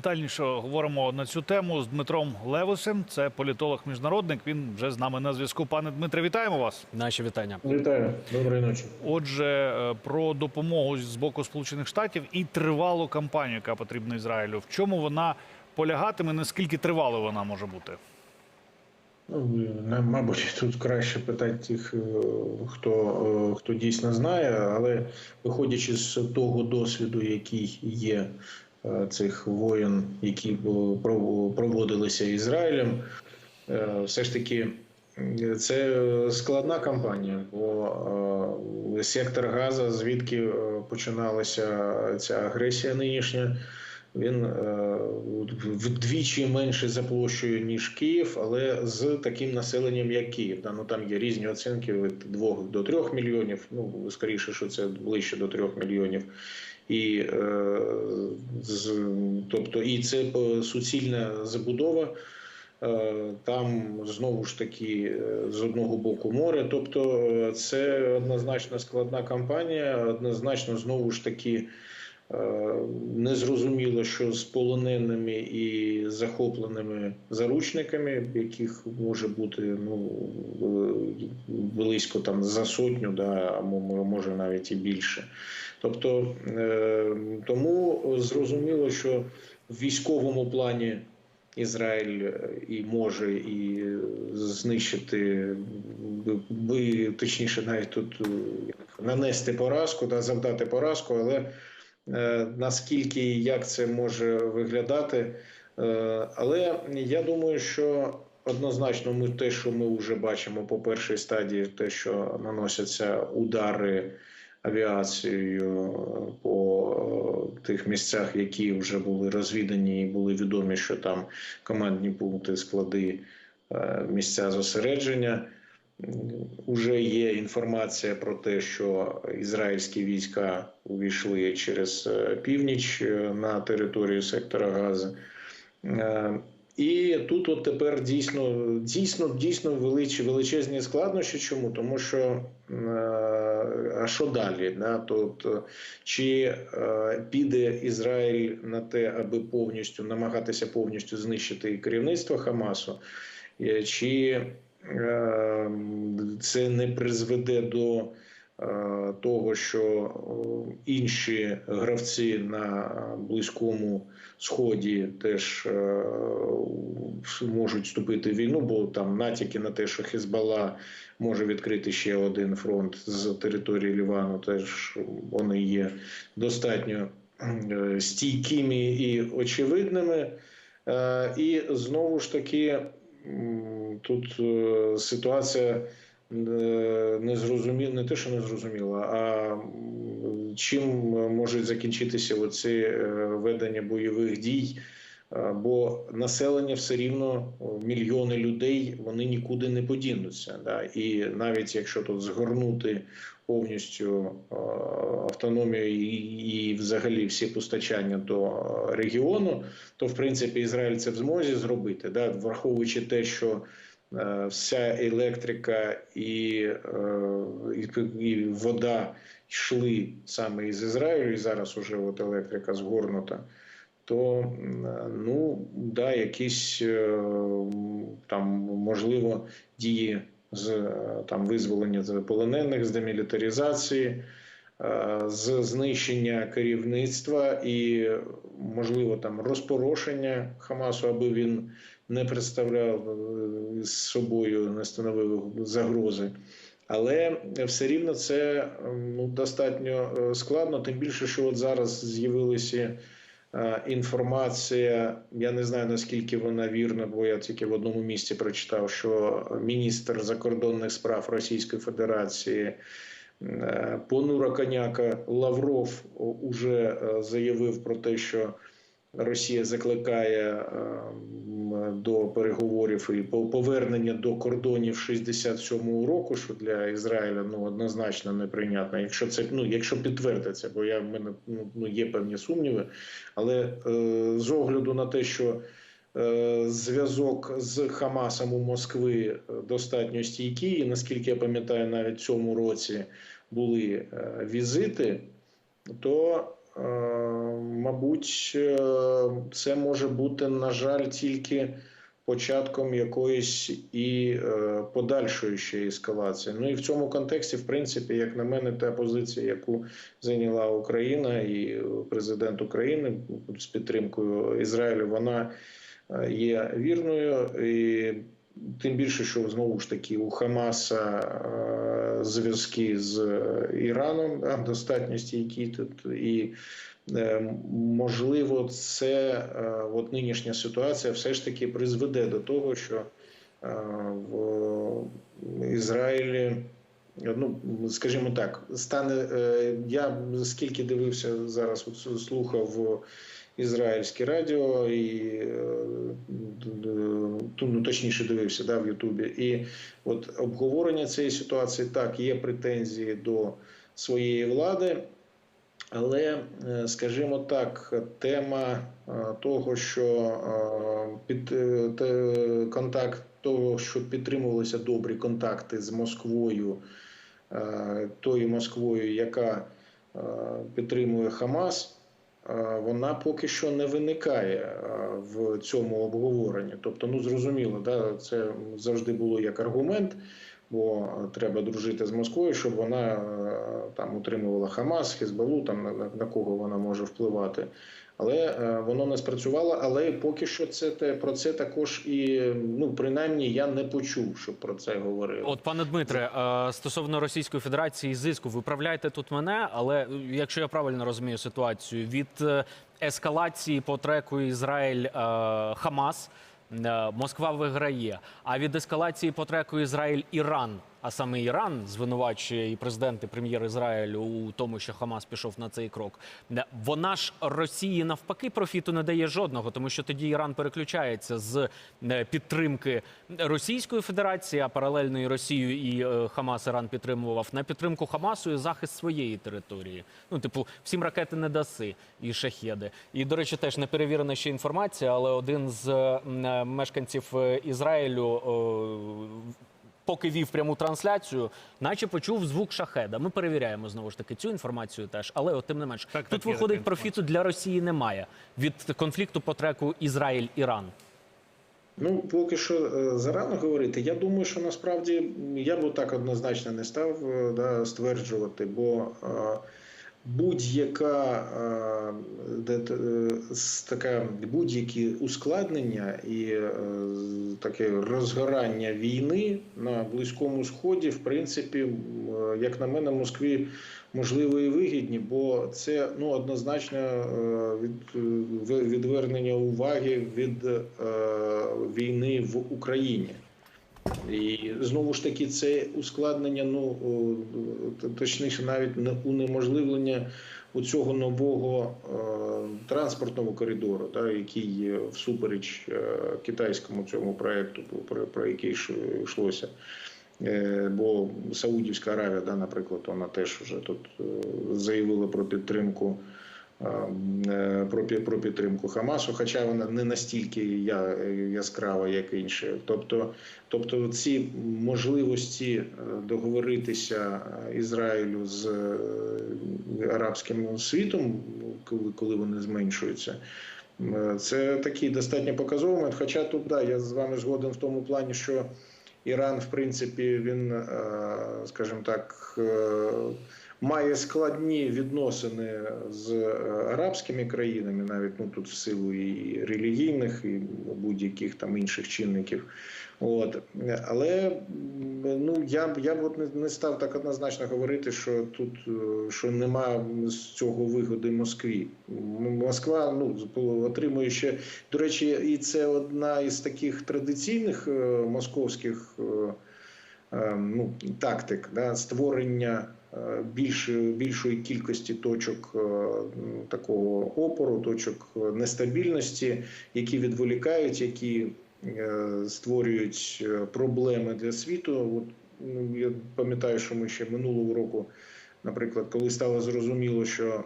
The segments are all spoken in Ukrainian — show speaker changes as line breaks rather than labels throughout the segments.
Детальніше говоримо на цю тему з Дмитром Левусем. Це політолог-міжнародник. Він вже з нами на зв'язку. Пане Дмитре, вітаємо вас.
Наші вітання.
Вітаю, доброї ночі.
Отже, е, про допомогу з боку Сполучених Штатів і тривалу кампанію, яка потрібна Ізраїлю. В чому вона полягатиме? Наскільки тривалою вона може бути?
Ну, мабуть, тут краще питати тих, е, хто, е, хто дійсно знає, але виходячи з того досвіду, який є цих воєн, які проводилися Ізраїлем, е, все ж таки е, це складна кампанія, бо е, сектор Газа, звідки е, починалася ця агресія нинішня, він е, вдвічі менше за площею ніж Київ, але з таким населенням, як Київ. Ну там є різні оцінки від 2 до 3 мільйонів. Ну скоріше, що це ближче до 3 мільйонів. І е, з, тобто, і це е, суцільна забудова. Там знову ж таки з одного боку море. Тобто, це однозначно складна кампанія, однозначно знову ж таки. Е, Незрозуміло, що з полоненими і захопленими заручниками, яких може бути ну близько там за сотню, да, а може навіть і більше. Тобто е, тому зрозуміло, що в військовому плані Ізраїль е, і може і знищити, би точніше, навіть тут нанести поразку, да, завдати поразку, але наскільки і як це може виглядати. Е, Але я думаю, що однозначно ми те, що ми вже бачимо по першій стадії, те, що наносяться удари авіацією по е, тих місцях, які вже були розвідані, і були відомі, що там командні пункти, склади, е, місця зосередження. Уже є інформація про те, що ізраїльські війська увійшли через е, північ е, на територію сектора Гази. Е, І тут от тепер дійсно дійсно дійсно велич, величезні складнощі. Чому? Тому що а що далі? Да? Тобто, чи піде Ізраїль на те, аби повністю намагатися повністю знищити керівництво Хамасу, чи це не призведе до е, того, що е, інші гравці на близькому сході теж е, можуть вступити в війну, бо там натяки на те, що Хезбалла може відкрити ще один фронт з території Лівану, теж вони є достатньо е, стійкими і очевидними. Е, І знову ж таки тут е, ситуація не зрозуміла, не те, що не зрозуміла, а чим може закінчитися оце е, ведення бойових дій. Е, Бо населення все рівно мільйони людей вони нікуди не подінуться. Да? І навіть якщо тут згорнути повністю е, автономію і, взагалі всі постачання до е, регіону, то в принципі Ізраїль це в змозі зробити, да? враховуючи те, що е, вся електрика і, і, і вода йшли саме із Ізраїлю, і зараз уже от електрика згорнута. То ну да, якісь там можливо дії з е, там визволення з полонених, з демілітаризації, е, з знищення керівництва і можливо там розпорошення Хамасу, аби він не представляв е, з собою, не становив загрози. Але все рівно це ну, достатньо складно, тим більше, що от зараз з'явилися інформація. Я не знаю наскільки вона вірна, бо я тільки в одному місці прочитав, що міністр закордонних справ Російської Федерації е, понура коняка Лавров уже е, заявив про те, що Росія закликає е, до переговорів і по- повернення до кордонів 67-го року, що для Ізраїля ну однозначно неприйнятно. Якщо це ну якщо підтвердиться, бо я в мене ну, ну є певні сумніви, але е, з огляду на те, що е, зв'язок з Хамасом у Москви е, достатньо стійкий, і наскільки я пам'ятаю, навіть в цьому році були е, візити, то мабуть, е, це може бути, на жаль, тільки початком якоїсь і е, подальшої ще ескалації. Ну і в цьому контексті, в принципі, як на мене, та позиція, яку зайняла Україна і президент України з підтримкою Ізраїлю, вона е, є вірною. І тим більше, що знову ж таки у Хамаса е, зв'язки з Іраном да, достатньо стійкі тут і. Е, Можливо, це е, от нинішня ситуація все ж таки призведе до того, що е, в Ізраїлі, ну скажімо так, стане е, я скільки дивився зараз, слухав ізраїльське радіо і е, ну, точніше дивився да, в Ютубі. І от обговорення цієї ситуації так є претензії до своєї влади. Але, е, скажімо так, тема е, того, що під контакт того, що підтримувалися добрі контакти з Москвою, тою Москвою, яка підтримує Хамас, вона поки що не виникає в цьому обговоренні. Тобто, ну зрозуміло, да, це завжди було як аргумент бо треба дружити з Москвою, щоб вона там утримувала Хамас, Хізбалу, там на, на кого вона може впливати. Але е, воно не спрацювало. Але поки що це те про це також і ну принаймні я не почув, щоб про це говорили.
От, пане Дмитре, е, стосовно Російської Федерації зиску, виправляйте тут мене, але е, якщо я правильно розумію ситуацію, від ескалації по треку Ізраїль Хамас. Москва виграє. А від ескалації по треку Ізраїль Іран, а саме Іран звинувачує і президент, і прем'єр Ізраїлю у тому, що Хамас пішов на цей крок. Вона ж Росії навпаки профіту не дає жодного, тому що тоді Іран переключається з е, підтримки Російської Федерації, а паралельно і Росію і е, Хамас Іран підтримував на підтримку Хамасу і захист своєї території. Ну, типу, всім ракети не даси і шахеди. І, до речі, теж не перевірена ще інформація, але один з е, мешканців Ізраїлю. Поки вів пряму трансляцію, наче почув звук шахеда. Ми перевіряємо знову ж таки цю інформацію теж. Але от тим не менш,
Так,
тут
так,
виходить профіту для Росії немає від конфлікту по треку Ізраїль-Іран.
Ну, поки що е, зарано говорити. Я думаю, що насправді я б так однозначно не став е, да, стверджувати, бо е, будь-яка е, е, така будь-які ускладнення і е, таке розгорання війни на близькому сході, в принципі, як на мене, Москві можливо і вигідні, бо це ну однозначно від відвернення уваги від війни в Україні. І знову ж таки, це ускладнення, ну точніше, навіть не унеможливлення у цього нового е, транспортного коридору, да, який всупереч е, китайському цьому проекту, про, про який йшлося. Е, Бо Саудівська Аравія, да, наприклад, вона теж вже тут заявила про підтримку про, про підтримку Хамасу, хоча вона не настільки яскрава, як інші. Тобто, тобто ці можливості е, договоритися Ізраїлю з е, арабським світом, коли, коли вони зменшуються. е, Це такий достатньо показовий момент. Хоча тут да, я з вами згоден в тому плані, що Іран, в принципі, він, е, скажімо так, е, має складні відносини з е, арабськими країнами, навіть ну тут в силу і релігійних, і будь-яких там інших чинників. От але ну я я б от не, став так однозначно говорити, що тут е, що нема з цього вигоди Москві. Москва ну отримує ще до речі, і це одна із таких традиційних е, московських. е, е, ну, тактик да, створення е, більшої, кількості точок е, такого опору, точок нестабільності, які відволікають, які е, створюють е, проблеми для світу. От, ну, я пам'ятаю, що ми ще минулого року, наприклад, коли стало зрозуміло, що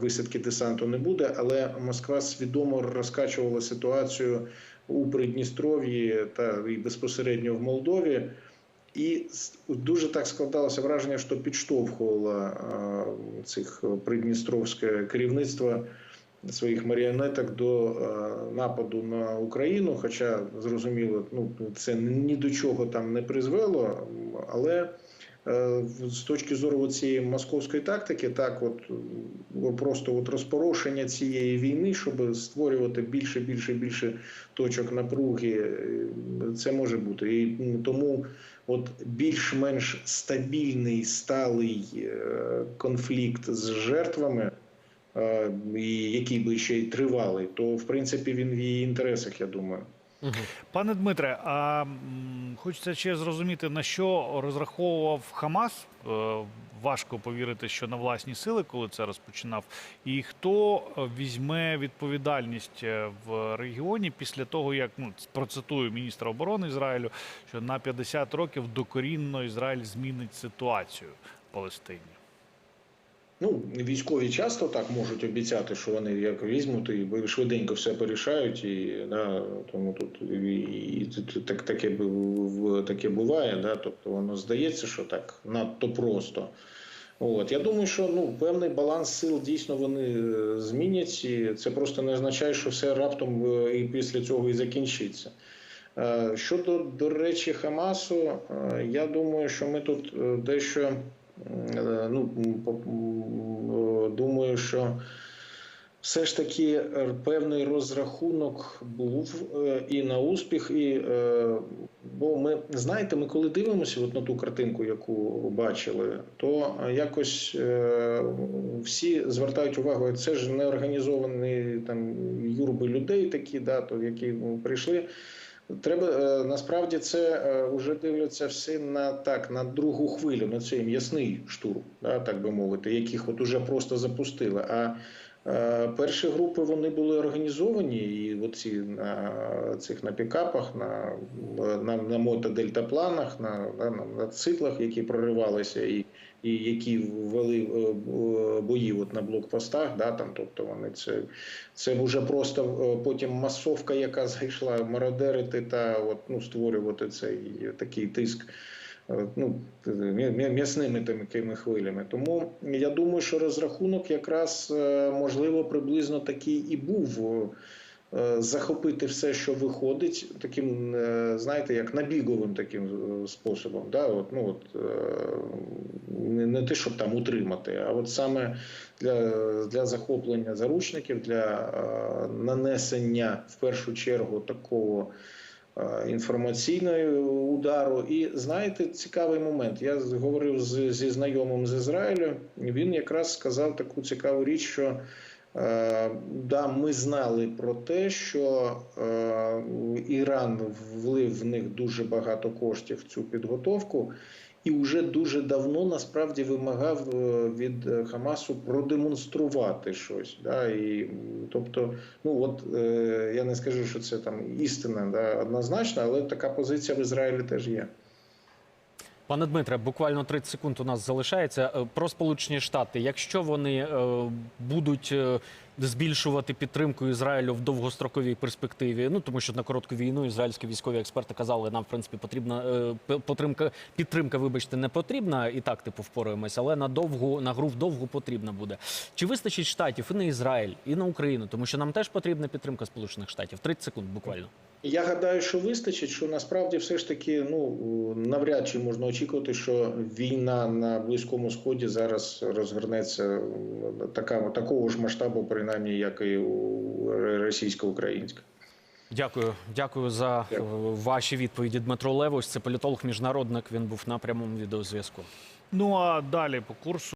висадки десанту не буде, але Москва свідомо розкачувала ситуацію у Придністров'ї та і безпосередньо в Молдові. І дуже так складалося враження, що підштовхувало е, цих придністровське керівництво своїх маріонеток до е, нападу на Україну. Хоча зрозуміло, ну це ні до чого там не призвело, але з точки зору цієї московської тактики, так от е, просто от розпорошення цієї війни, щоб створювати більше, більше, більше точок напруги, е, це може бути. І тому от більш-менш стабільний сталий е, конфлікт з жертвами, е, і який би ще й тривалий, то в принципі він в її інтересах, я думаю.
Пане Дмитре, а хочеться ще зрозуміти, на що розраховував Хамас. Е, Важко повірити, що на власні сили, коли це розпочинав. І хто е, візьме відповідальність е, в регіоні після того, як ну процитую міністра оборони Ізраїлю, що на 50 років докорінно Ізраїль змінить ситуацію в Палестині.
Ну, військові часто так можуть обіцяти, що вони як візьмуть і швиденько все порішають, і да, тому тут і, і, так, таке, таке буває, да, тобто воно здається, що так надто просто. От я думаю, що ну певний баланс сил дійсно вони е, змінять, і це просто не означає, що все раптом е, і після цього і закінчиться. Е, Щодо, до речі, Хамасу, я думаю, що ми тут дещо ну, по- м, е, думаю, що все ж таки е, певний розрахунок був е, і на успіх, і е, бо ми знаєте, ми коли дивимося от на ту картинку, яку бачили, то е, якось е, всі звертають увагу, це ж не організовані там юрби людей, такі, да, то які ну, прийшли. Треба е, насправді це вже дивляться всі на так на другу хвилю, на цей м'ясний штурм, да, так би мовити, яких от уже просто запустили. А е, перші групи вони були організовані, і оці на цих на пікапах, на, на, на мотодельтапланах, на, на, на циклах, які проривалися, і які вели е, бої от на блокпостах. Да, там, тобто вони це це вже просто е, потім масовка, яка зайшла мародерити та от, ну, створювати цей такий тиск. е, Ну, м'я- м'я- м'ясними такими хвилями. Тому я думаю, що розрахунок якраз е, можливо приблизно такий і був. Е, Захопити все, що виходить, таким, е, знаєте, як набіговим таким е, способом. Да? От, ну, от, не, не те, щоб там утримати, а от саме для, для захоплення заручників, для нанесення в першу чергу такого інформаційного удару. І знаєте, цікавий момент. Я говорив з, зі знайомим з Ізраїлю. Він якраз сказав таку цікаву річ, що. Е, Да, ми знали про те, що е, Іран влив в них дуже багато коштів в цю підготовку, і вже дуже давно насправді вимагав е, від Хамасу продемонструвати щось. Да, і, тобто, ну от я не скажу, що це там істина да, однозначно, але така позиція в Ізраїлі теж є.
Пане Дмитре, буквально 30 секунд у нас залишається. Е, Про Сполучені Штати. Якщо вони е, будуть е, збільшувати підтримку Ізраїлю в довгостроковій перспективі, ну тому що на коротку війну ізраїльські військові експерти казали, нам в принципі потрібна е, п- підтримка, вибачте, не потрібна, і так типу впораємось, але на довгу на гру вдовгу потрібна буде. Чи вистачить штатів і на Ізраїль, і на Україну, тому що нам теж потрібна підтримка Сполучених Штатів? 30 секунд буквально.
Я гадаю, що вистачить, що насправді все ж таки ну навряд чи можна очікувати, що війна на близькому сході зараз розгорнеться така такого ж масштабу, принаймні, як і у російсько-українська.
Дякую, дякую за
Дякую.
е, ваші відповіді. Дмитро Левось, це політолог, міжнародник. Він був на прямому відеозв'язку.
Ну а далі по курсу.